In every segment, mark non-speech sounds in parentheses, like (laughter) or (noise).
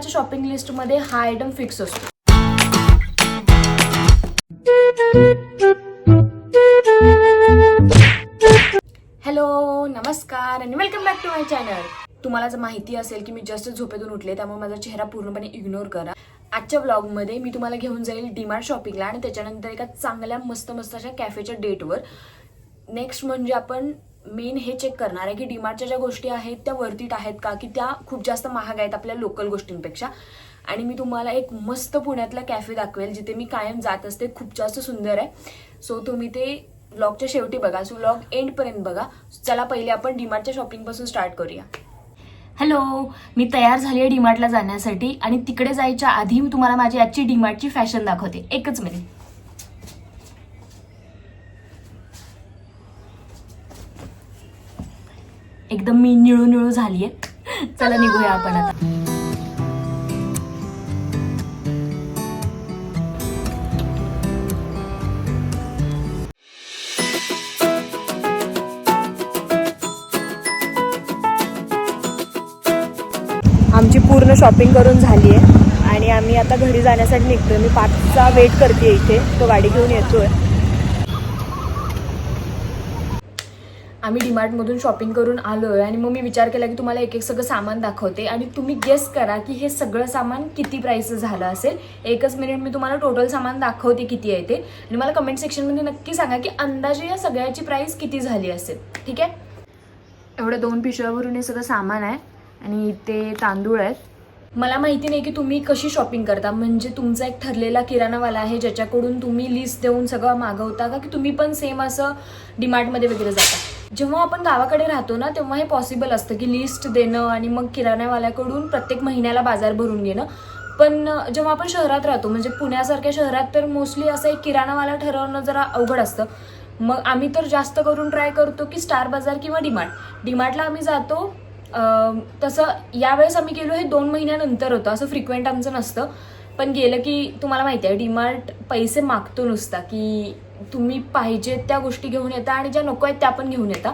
प्रत्येकाच्या शॉपिंग लिस्टमध्ये हा आयटम फिक्स असतो. हॅलो नमस्कार आणि welcome back to my channel तुम्हाला जर माहिती असेल की मी जस्ट झोपेतून उठले त्यामुळे माझा चेहरा पूर्णपणे इग्नोर करा. आजच्या ब्लॉगमध्ये मी तुम्हाला घेऊन जाईल डीमार्ट शॉपिंगला आणि त्याच्यानंतर एका चांगल्या मस्त मस्त अशा कॅफेच्या डेटवर नेक्स्ट म्हणजे आपण मेन हे चेक करणार आहे की डीमार्टच्या ज्या गोष्टी आहेत त्या वर्तीट आहेत का? की त्या खूप जास्त महाग आहेत आपल्या लोकल गोष्टींपेक्षा. आणि मी तुम्हाला एक मस्त पुण्यातला कॅफे दाखवेल जिथे मी कायम जात असते. खूप जास्त सुंदर आहे. सो तुम्ही ते ब्लॉगच्या शेवटी बघा. सो ब्लॉग एंडपर्यंत बघा. चला पहिले आपण डीमार्टच्या शॉपिंगपासून स्टार्ट करूया. हॅलो मी तयार झाली आहे डीमार्टला जाण्यासाठी. आणि तिकडे जायच्या आधी मी तुम्हाला माझी आजची डीमार्टची फॅशन दाखवते. एकच मिनिट एकदम मी निळू निळू झालीये. चला निघूया आपण आता. आमची पूर्ण शॉपिंग करून झाली आहे आणि आम्ही आता घरी जाण्यासाठी निघतोय. मी पाचचा वेट करते इथे. तो गाडी घेऊन येतोय. आम्ही डीमार्टमधून शॉपिंग करून आलोय आणि मग मी विचार केला की तुम्हाला एक एक सगळं सामान दाखवते. आणि तुम्ही गेस करा की हे सगळं सामान किती प्राइस झालं असेल. एकच मिनिट मी तुम्हाला टोटल सामान दाखवते किती आहे ते. आणि मला कमेंट सेक्शनमध्ये नक्की सांगा की अंदाजे या सगळ्याची प्राइस किती झाली असेल. ठीक आहे? एवढ्या दोन पिशव्यावरून हे सगळं सामान आहे आणि इथे तांदूळ आहेत. मला माहिती नाही की तुम्ही कशी शॉपिंग करता. म्हणजे तुमचा एक ठरलेला किराणावाला आहे ज्याच्याकडून तुम्ही लिस्ट देऊन सगळं मागवता का? की तुम्ही पण सेम असं डिमार्टमध्ये वगैरे जाता? जेव्हा आपण गावाकडे राहतो ना तेव्हा हे पॉसिबल असतं की लिस्ट देणं आणि मग किराणावाल्याकडून प्रत्येक महिन्याला बाजार भरून घेणं. पण जेव्हा आपण शहरात राहतो म्हणजे पुण्यासारख्या शहरात तर मोस्टली असं एक किराणावाला ठरवणं जरा अवघड असतं. मग आम्ही तर जास्त करून ट्राय करतो की स्टार बाजार किंवा डीमार्ट डीमार्टला आम्ही जातो तसं यावेळेस आम्ही गेलो हे दोन महिन्यानंतर होतं असं फ्रिक्वेंट आमचं नसतं. पण गेलं की तुम्हाला माहिती आहे डिमार्ट पैसे मागतो नुसता की तुम्ही पाहिजे त्या गोष्टी घेऊन येता आणि ज्या नको आहेत त्या पण घेऊन येता.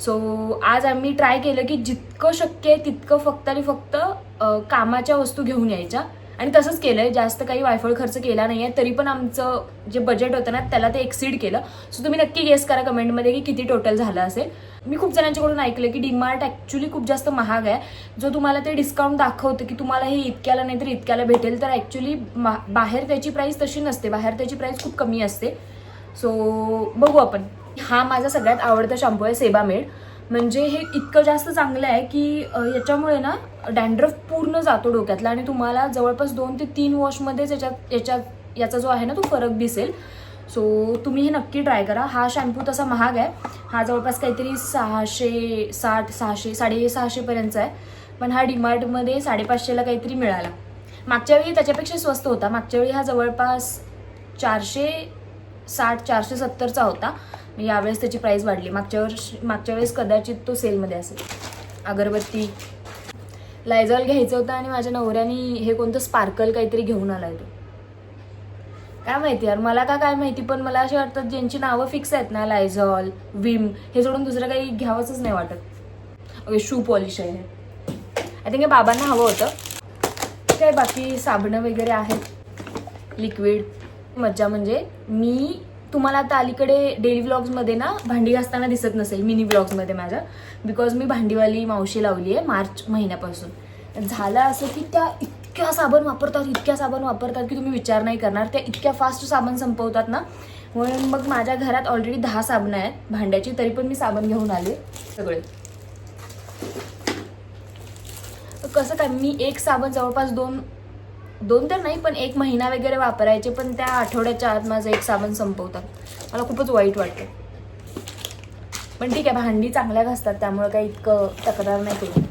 सो आज आम्ही ट्राय केलं की जितकं शक्य आहे तितकं फक्त आणि फक्त कामाच्या वस्तू घेऊन यायच्या. आणि तसंच केलं आहे जास्त काही वायफळ खर्च केला नाही आहे तरी पण आमचं जे बजेट होतं ना त्याला ते एक्सीड केलं. सो तुम्ही नक्की गेस करा कमेंटमध्ये की किती टोटल झालं असेल. मी खूप जणांच्याकडून ऐकलं की डीमार्ट ॲक्च्युली खूप जास्त महाग आहे. जो तुम्हाला ते डिस्काउंट दाखवतं की तुम्हाला हे इतक्याला नाही तर इतक्याला भेटेल तर ॲक्च्युली बाहेर त्याची प्राईस तशी नसते. बाहेर त्याची प्राईस खूप कमी असते. सो बघू आपण. हा माझा सगळ्यात आवडता शॅम्पू आहे सेबामेड म्हणजे हे इतकं जास्त चांगलं आहे की याच्यामुळे ना डँड्रफ पूर्ण जातो डोक्यातला आणि तुम्हाला जवळपास दोन ते तीन वॉशमध्येच याच्यात याच्यात याचा जो आहे ना तो फरक दिसेल. सो तुम्ही हे नक्की ट्राय करा. हा शॅम्पू तसा महाग आहे. हा जवळपास काहीतरी सहाशे साठ सहाशे साडे सहाशेपर्यंतचा आहे. पण हा डीमार्टमध्ये साडेपाचशेला काहीतरी मिळाला. मागच्या वेळी त्याच्यापेक्षा स्वस्त होता. मागच्या वेळी हा जवळपास चारशे साठ चारशे सत्तरचा होता. यावेळेस त्याची प्राईस वाढली. मागच्या वर्षी मागच्या वेळेस कदाचित तो सेलमध्ये असेल. अगरबत्ती. लायझॉल घ्यायचं होतं आणि माझ्या नवऱ्याने हे कोणतं स्पार्कल काहीतरी घेऊन आलाय तो. काय माहिती यार मला का काय माहिती पण मला असे वाटतात ज्यांची नावं फिक्स आहेत ना लायझॉल विम हे सोडून दुसरं काही घ्यावंच नाही वाटत. ओके शू पॉलिश आहे आय थिंक हे बाबांना हवं होतं. काय बाकी साबणं वगैरे आहेत? लिक्विड मज्जा म्हणजे मी तुम्हाला आता अलीकडे डेली व्लॉग्समध्ये ना भांडी घासताना दिसत नसेल मिनी व्लॉग्समध्ये माझ्या. बिकॉज मी भांडीवाली मावशी लावली आहे मार्च महिन्यापासून. झालं असं की त्या इतक्या साबण वापरतात इतक्या साबण वापरतात की तुम्ही विचार नाही करणार. त्या इतक्या फास्ट साबण संपवतात ना. म्हणून मग माझ्या घरात ऑलरेडी दहा साबणं आहेत. भांड्याची तरी पण मी साबण घेऊन आले. सगळे. कसं काय मी एक साबण जवळपास दोन दोन तर नाही पण एक महिना वगैरे वापरायचे पण त्या आठवड्याच्या आत माझं एक साबण संपवतात. मला खूपच वाईट वाटतं. पण ठीक आहे भांडी चांगल्या घासतात त्यामुळं काही इतकं तक्रार नाही केली.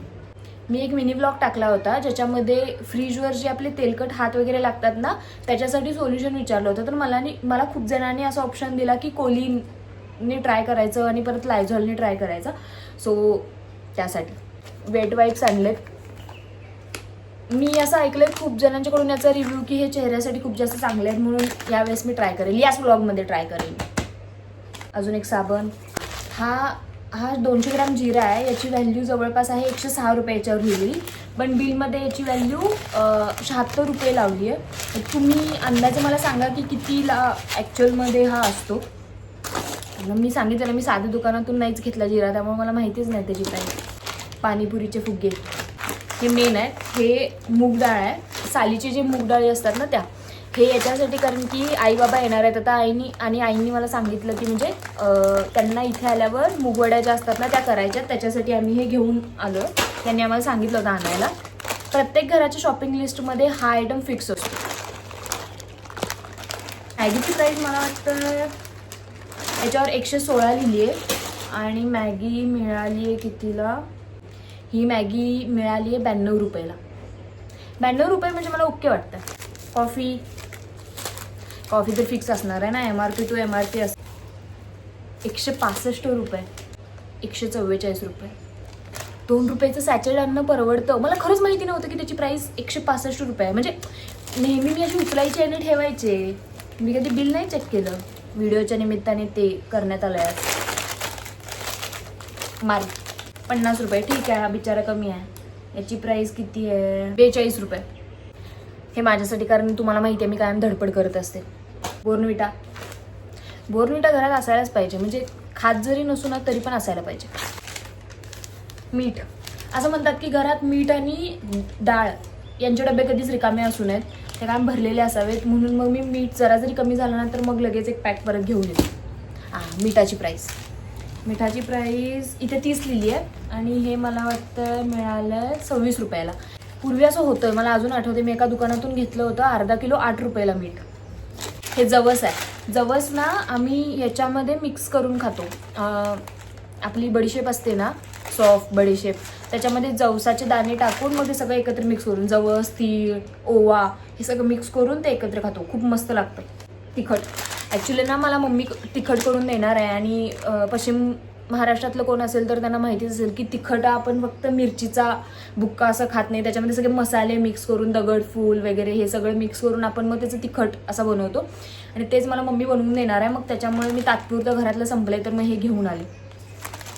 मी एक मिनी ब्लॉग टाकला होता ज्याच्यामध्ये फ्रीजवर जे आपले तेलकट हात वगैरे लागतात ना त्याच्यासाठी सोल्युशन विचारलं होतं. तर मला मला खूप जणांनी असा ऑप्शन दिला की कोलीने ट्राय करायचं आणि परत लायझॉलने ट्राय करायचं. सो त्यासाठी. वेट वाईप्स आणलेत. मी असं ऐकलंय खूप जणांच्याकडून याचा रिव्ह्यू की हे चेहऱ्यासाठी खूप जास्त चांगले आहेत म्हणून यावेळेस मी ट्राय करेल. याच ब्लॉगमध्ये ट्राय करेल. अजून एक साबण. हा हा दोनशे ग्रॅम जिरा आहे. याची व्हॅल्यू जवळपास आहे एकशे सहा रुपये याच्यावर लिहिली पण बिलमध्ये याची व्हॅल्यू शहात्तर रुपये लावली आहे. तुम्ही अंदाजे मला सांगा की कितीला ॲक्च्युअलमध्ये हा असतो? मग मी सांगितलं मी साध्या दुकानातून नाहीच घेतला जिरा त्यामुळे मला माहितीच नाही त्याची प्राईस पाणीपुरीचे फुगे. हे मेन आहे हे मूग डाळ आहे. सालीची जी मूग डाळी असतात ना त्या हे याच्यासाठी कारण की आई बाबा येणार आहेत. आता आईनी आणि आईनी मला सांगितलं की म्हणजे त्यांना इथे आल्यावर मुगवड्या ज्या असतात ना त्या करायच्या. त्याच्यासाठी आम्ही हे घेऊन आलो त्यांनी आम्हाला सांगितलं होतं आणायला. प्रत्येक घराच्या शॉपिंग लिस्टमध्ये हा आयटम फिक्स असतो. मॅगीची प्राईस मला वाटतं याच्यावर एकशे सोळा लिहिली आहे आणि मॅगी मिळाली आहे कितीला? ही मॅगी मिळाली आहे ब्याण्णव रुपयाला. ब्याण्णव रुपये म्हणजे मला ओके वाटतं. कॉफी कॉफी तर फिक्स असणार आहे ना M R P two M R P अस एकशे पासष्ट रुपये एकशे चव्वेचाळीस रुपये. दोन रुपयाचं सॅचेड अन्न परवडतं. मला खरंच माहिती नव्हतं की त्याची प्राईस एकशे पासष्ट रुपये. आहे म्हणजे नेहमी मी अशी उचलायची आणि ठेवायचे. मी कधी बिल नाही चेक केलं. व्हिडिओच्या निमित्ताने ते करण्यात आलं आहे मार्क पन्नास रुपये. ठीक आहे हा बिचारा कमी आहे. याची प्राईस किती आहे? बेचाळीस रुपये. हे माझ्यासाठी कारण तुम्हाला माहिती आहे मी कायम धडपड करत असते. बोर्नविटा. बोर्नविटा घरात असायलाच पाहिजे. म्हणजे खात जरी नसू ना तरी पण असायला पाहिजे. मीठ. असं म्हणतात की घरात मीठ आणि डाळ यांचे डबे कधीच रिकामे असू नयेत. ते कायम भरलेले असावेत. म्हणून मग मी मीठ जरा जरी कमी झालं ना तर मग लगेच एक पॅक परत घेऊन येते. हां मिठाची प्राईस मिठाची प्राईस इथे तीस लिहिली आहे आणि हे मला वाटतं मिळालं सव्वीस रुपयाला. पूर्वी असं होतं मला अजून आठवते मी एका दुकानातून घेतलं होतं अर्धा किलो आठ रुपयाला मीठ. हे जवस आहे. जवस ना आम्ही याच्यामध्ये मिक्स करून खातो. आपली बडीशेप असते ना सॉफ्ट बडीशेप त्याच्यामध्ये जवसाचे दाणे टाकून मग ते सगळं एकत्र मिक्स करून जवस तीळ ओवा हे सगळं मिक्स करून ते एकत्र खातो. खूप मस्त लागतं. तिखट. ॲक्च्युली ना मला मम्मी तिखट करून देणार आहे आणि पश्चिम महाराष्ट्रातलं कोण असेल तर त्यांना माहितीच असेल की तिखट आपण फक्त मिरचीचा बुक्का असं खात नाही. त्याच्यामध्ये सगळे मसाले मिक्स करून दगड फूल वगैरे हे सगळं मिक्स करून आपण मग त्याचं तिखट असं बनवतो. आणि तेच मला मम्मी बनवून देणार आहे. मग त्याच्यामुळे मी तात्पुरतं घरातलं संपलंय तर मग हे घेऊन आले.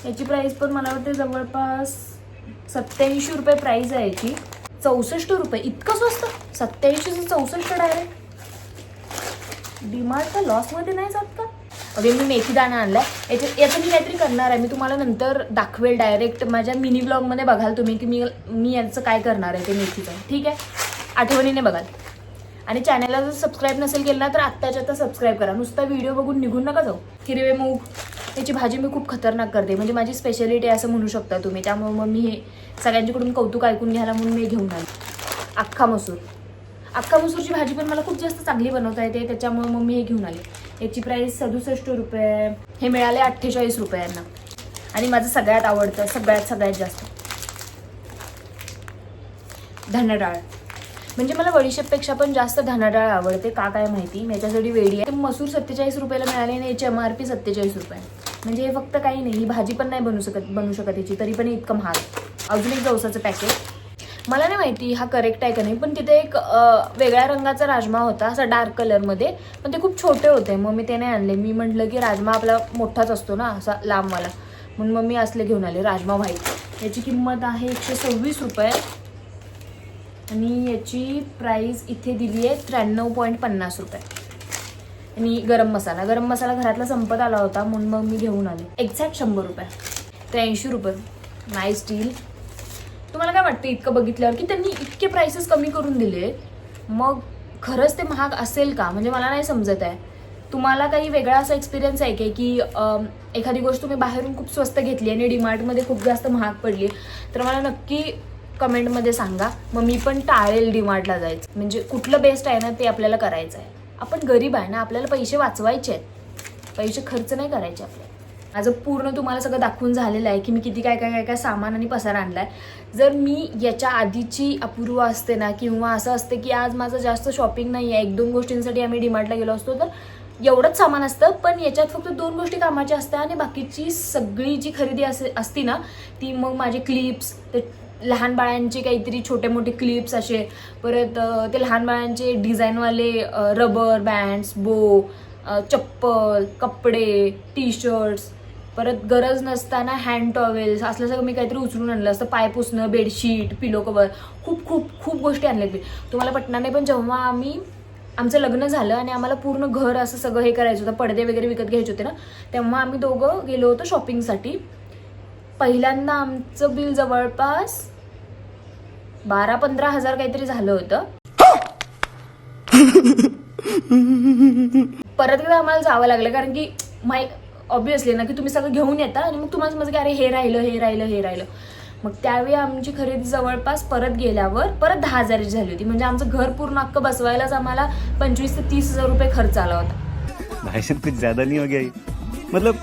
याची प्राईस पण मला वाटते जवळपास सत्याऐंशी रुपये प्राईस आहे याची. चौसष्ट रुपये. इतकं स्वस्त? सत्याऐंशीचं चौसष्ट डायरेक्ट डिमार्ट का लॉसमध्ये नाही जात का? अगे मी मेथी दाणा आणलाय. याच्या याचं मी काहीतरी करणार आहे. मी तुम्हाला नंतर दाखवेल डायरेक्ट माझ्या मिनी ब्लॉगमध्ये बघाल तुम्ही की मी मी याचं काय करणार आहे ते मेथीचं. ठीक आहे? आठवणीने बघाल. आणि चॅनलला जर सबस्क्राईब नसेल केलं ना तर आत्ताच्या आता सबस्क्राईब करा. नुसता व्हिडिओ बघून निघून नका जाऊ. हिरवे मूग. याची भाजी मी खूप खतरनाक करते. म्हणजे माझी स्पेशालिटी आहे असं म्हणू शकता तुम्ही. त्यामुळे मग मी हे सगळ्यांच्याकडून कौतुक ऐकून घ्यायला म्हणून मी घेऊन आले. अख्खा मसूर. अख्खा मसूरची भाजी पण मला खूप जास्त चांगली बनवता येते त्याच्यामुळे मग मी हे घेऊन आले. याची प्राईस सदुसष्ट रुपये हे मिळाले अठ्ठेचाळीस रुपयांना आणि माझं सगळ्यात आवडतं सगळ्यात सगळ्यात जास्त. धनडाळ. म्हणजे मला बडीशेपपेक्षा पण जास्त धनाडाळ आवडते का काय माहिती? मी याच्यासाठी वेडी आहे. मसूर सत्तेचाळीस रुपयाला मिळाले आणि याची एम आर पी सत्तेचाळीस रुपये. म्हणजे हे फक्त काही नाही ही भाजी पण नाही बनवू शकत बनवू शकत याची तरी पण इतकं महाग अजून एक जवसाचं पॅकेट मला नाही माहिती हा करेक्ट आहे का नाही पण तिथे एक वेगळ्या रंगाचा राजमा होता असा डार्क कलरमध्ये पण ते खूप छोटे होते मग मी ते नाही आणले. मी म्हटलं की राजमा आपला मोठाच असतो ना असा लांबवाला. म्हणून मग मी असले घेऊन आले राजमा व्हाईट. याची किंमत आहे एकशे सव्वीस रुपये. आणि याची प्राईस इथे दिली आहे त्र्याण्णव पॉईंट पन्नास रुपये. आणि गरम मसाला. गरम मसाला घरातला संपत आला होता म्हणून मग मी घेऊन आले. एक्झॅक्ट शंभर रुपये. त्र्याऐंशी रुपये. नाईस डील तुम्हाला काय वाटतं इतकं बघितल्यावर? की त्यांनी इतके प्राइसेस कमी करून दिले मग खरंच ते महाग असेल का? म्हणजे मला नाही समजत आहे. तुम्हाला काही वेगळा असा एक्सपिरियन्स आहे काय की एखादी गोष्ट तुम्ही बाहेरून खूप स्वस्त घेतली आणि डीमार्टमध्ये खूप जास्त महाग पडली? तर मला नक्की कमेंटमध्ये सांगा. मग मी पण टाळेल डीमार्टला जायचं. म्हणजे कुठलं बेस्ट आहे ना ते आपल्याला करायचं आहे. आपण गरीब आहे ना आपल्याला पैसे वाचवायचे आहेत. पैसे खर्च नाही करायचे आपल्याला. माझं पूर्ण तुम्हाला सगळं दाखवून झालेलं आहे की मी किती काय काय काय काय सामान आणि पसारा आणलाय. जर मी याच्या आधीची अपूर्व असते ना किंवा असं असते की आज माझं जास्त शॉपिंग नाही आहे एक दोन गोष्टींसाठी आम्ही डिमार्टला गेलो असतो तर एवढंच सामान असतं पण याच्यात फक्त दोन गोष्टी कामाच्या असतात आणि बाकीची सगळी जी खरेदी असे असती ना ती मग माझे क्लिप्स ते लहान बाळांचे काहीतरी छोटे मोठे क्लिप्स असे परत ते लहान बाळांचे डिझाईनवाले रबर बँड्स बो चप्पल कपडे टी शर्ट्स परत गरज नसताना हँड टॉवेल्स असलं सगळं मी काहीतरी उचलून आणलं असतं. पाय पुसणं बेडशीट पिलो कवर खूप खूप खूप गोष्टी आणल्यात मी. तुम्हाला पटणार नाही पण जेव्हा आम्ही आमचं लग्न झालं आणि आम्हाला पूर्ण घर असं सगळं हे करायचं होतं पडदे वगैरे विकत घ्यायचे होते ना तेव्हा आम्ही दोघं गेलो होतो शॉपिंगसाठी पहिल्यांदा आमचं बिल जवळपास बारा पंधरा हजार काहीतरी झालं होतं. (laughs) परत एकदा आम्हाला जावं लागलं कारण की माय ऑब्विसली ना की तुम्ही सगळं घेऊन येता आणि मग तुम्हाला समज की अरे हे राहिलं हे राहिलं हे राहिलं. मग त्यावेळी आमची खरेदी जवळपास परत गेल्यावर परत दहा हजाराची झाली होती. म्हणजे आमचं घर पूर्ण अक्क बसवायलाच आम्हाला पंचवीस ते तीस हजार रुपये खर्च आला होता. भाषेत कुछ ज्यादा नाही हो गया मतलब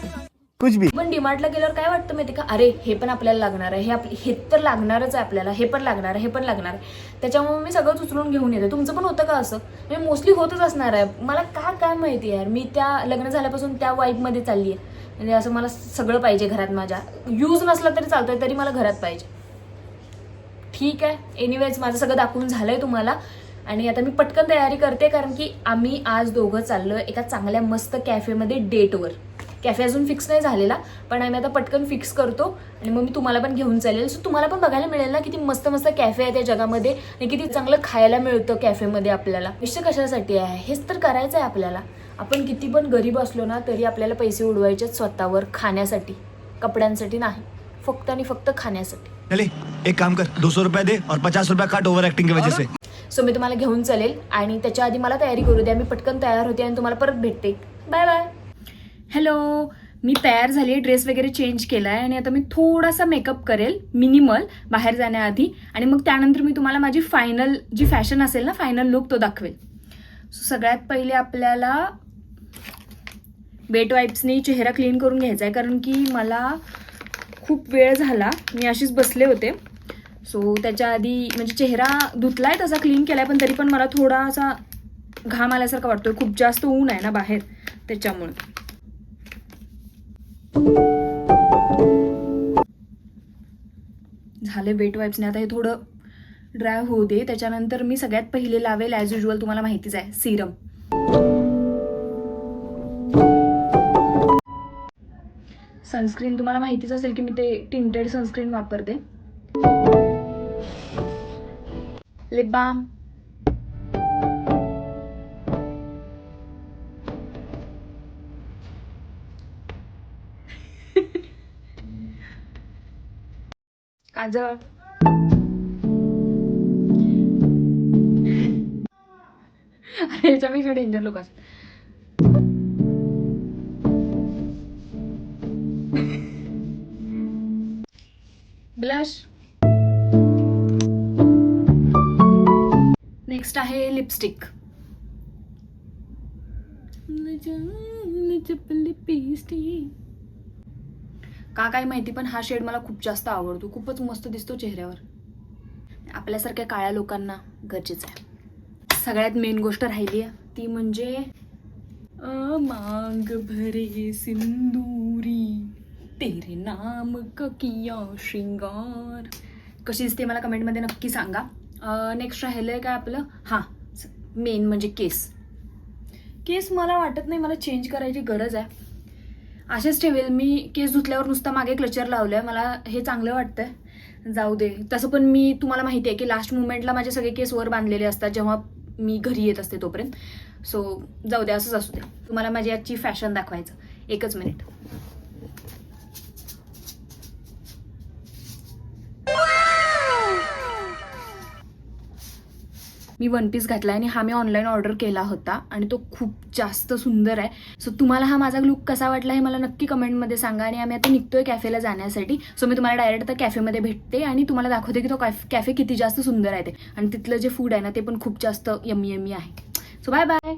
कुछ भी। पण डिमार्टला गेल्यावर काय वाटतं माहिती का? अरे हे पण आपल्याला लागणार आहे. हे आप हे तर लागणारच आहे आपल्याला. हे पण लागणार आहे हे पण लागणार आहे. त्याच्यामुळे मी सगळंच उचलून घेऊन येते. तुमचं पण होतं का असं? म्हणजे मोस्टली होतच असणार आहे. मला का काय माहिती यार? मी त्या लग्न झाल्यापासून त्या वाईफमध्ये चालली आहे म्हणजे असं मला सगळं पाहिजे घरात माझ्या. यूज नसला तरी चालतोय तरी मला घरात पाहिजे. ठीक आहे. एनिवेज माझं सगळं दाखवून झालंय तुम्हाला. आणि आता मी पटकन तयारी करते कारण की आम्ही आज दोघं चाललोय एका चांगल्या मस्त कॅफेमध्ये डेटवर कॅफे अजून फिक्स नाही झालेला पण आम्ही आता पटकन फिक्स करतो. आणि मग मी तुम्हाला पण घेऊन चालेल. सो तुम्हाला पण बघायला मिळेल ना किती मस्त मस्त कॅफे आहे त्या जगामध्ये आणि किती चांगलं खायला मिळतं कॅफेमध्ये आपल्याला. विषय कशासाठी आहे? हेच तर करायचं आहे आपल्याला. आपण किती पण गरीब असलो ना तरी आपल्याला पैसे उडवायचे आहेत स्वतःवर खाण्यासाठी. कपड्यांसाठी नाही. फक्त आणि फक्त खाण्यासाठी. चले एक काम कर. दो सौ रुपया दे और पचास रुपया काट ओवर एक्टिंग की वजह से. सो मी तुम्हाला घेऊन चालेल. आणि त्याच्या आधी मला तयारी करू द्या मी पटकन तयार होते आणि तुम्हाला परत भेटते. बाय बाय हॅलो मी तयार झाली आहे ड्रेस वगैरे चेंज केला आहे आणि आता मी थोडासा मेकअप करेल मिनिमल बाहेर जाण्याआधी. आणि मग त्यानंतर मी तुम्हाला माझी फायनल जी फॅशन असेल ना फायनल लुक तो दाखवेल. सो सगळ्यात पहिले आपल्याला वेट वाईप्सनी चेहरा क्लीन करून घ्यायचा आहे कारण की मला खूप वेळ झाला. मी अशीच बसले होते. सो त्याच्या आधी म्हणजे चेहरा धुतला आहे तसा क्लीन केला आहे पण तरी पण मला थोडासा घाम आल्यासारखा वाटतो खूप जास्त ऊन आहे ना बाहेर त्याच्यामुळे. झाले वेट वाईप्सने आता हे थोडं ड्राय होऊ दे. त्याच्यानंतर मी सगळ्यात पहिले लावेल ॲज युजल तुम्हाला माहितीच आहे सिरम सनस्क्रीन तुम्हाला माहितीच असेल की मी ते टिंटेड सनस्क्रीन वापरते. लिप बाम काजळ अरे याच्यापेक्षा डेंजर लोक असतात. ब्लश नेक्स्ट आहे लिपस्टिक का काय माहिती पण हा शेड मला खूप जास्त आवडतो. खूपच मस्त दिसतो चेहऱ्यावर. आपल्यासारख्या काळ्या लोकांना गरजेचं आहे. सगळ्यात मेन गोष्ट राहिली आहे ती म्हणजे अ मांग भरे सिंदुरी. तेरे नाम ककिया किया श्रृंगार? कशी दिसते मला कमेंटमध्ये नक्की सांगा. नेक्स्ट राहिलं आहे काय आपलं? हां मेन म्हणजे केस. केस मला वाटत नाही मला चेंज करायची गरज आहे. असेच ठेवेल. मी केस धुतल्यावर नुसता मागे क्लचर लावलं मला हे चांगलं वाटतंय. जाऊ दे. तसं पण मी तुम्हाला माहिती आहे की लास्ट मुमेंटला माझे सगळे केस वर बांधलेले असतात जेव्हा मी घरी येत असते तोपर्यंत. सो जाऊ दे असंच असू दे. तुम्हाला माझी आजची फॅशन दाखवायचं. एकच मिनिट मी वन पीस घातला आणि हा मी ऑनलाईन ऑर्डर केला होता आणि तो खूप जास्त सुंदर आहे. सो तुम्हाला हा माझा लुक कसा वाटला हे मला नक्की कमेंटमध्ये सांगा आणि आम्ही आता निघतोय कॅफेला जाण्यासाठी. सो मी तुम्हाला डायरेक्ट आता कॅफेमध्ये भेटते आणि तुम्हाला दाखवते की तो कॅफे किती जास्त सुंदर आहे ते. आणि तिथलं जे फूड आहे ना ते पण खूप जास्त यमी यमी आहे. सो बाय बाय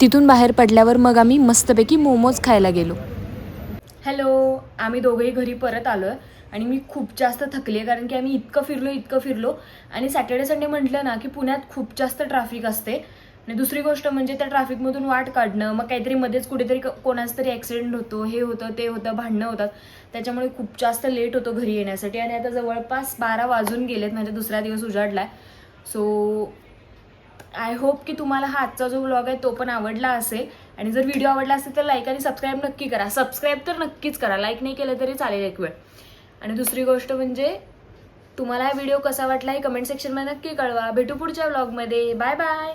तिथून बाहेर पडल्यावर मग आम्ही मस्तपैकी मोमोज खायला गेलो. हॅलो आम्ही दोघंही घरी परत आलो आहे आणि मी खूप जास्त थकली आहे कारण की आम्ही इतकं फिरलो इतकं फिरलो आणि सॅटर्डे संडे म्हटलं ना की पुण्यात खूप जास्त ट्रॅफिक असते आणि दुसरी गोष्ट म्हणजे त्या ट्रॅफिकमधून वाट काढणं मग काहीतरी मध्येच कुठेतरी कोणाच तरी ॲक्सिडेंट होतो हे होतं ते होतं भांडणं होतात. त्याच्यामुळे खूप जास्त लेट होतो घरी येण्यासाठी आणि आता जवळपास बारा वाजून गेलेत म्हणजे दुसरा दिवस उजाडला आहे सो आय होप की तुम्हाला हा आजचा जो व्लॉग आहे तो पण आवडला असेल. आणि जर व्हिडिओ आवडला असेल तर लाईक आणि सबस्क्राईब नक्की करा. सबस्क्राईब तर नक्कीच करा. लाईक नाही केलं तरी चालेल एक वेळ. आणि दुसरी गोष्ट म्हणजे तुम्हाला हा व्हिडिओ कसा वाटला हे कमेंट सेक्शनमध्ये नक्की कळवा. भेटू पुढच्या व्लॉगमध्ये बाय बाय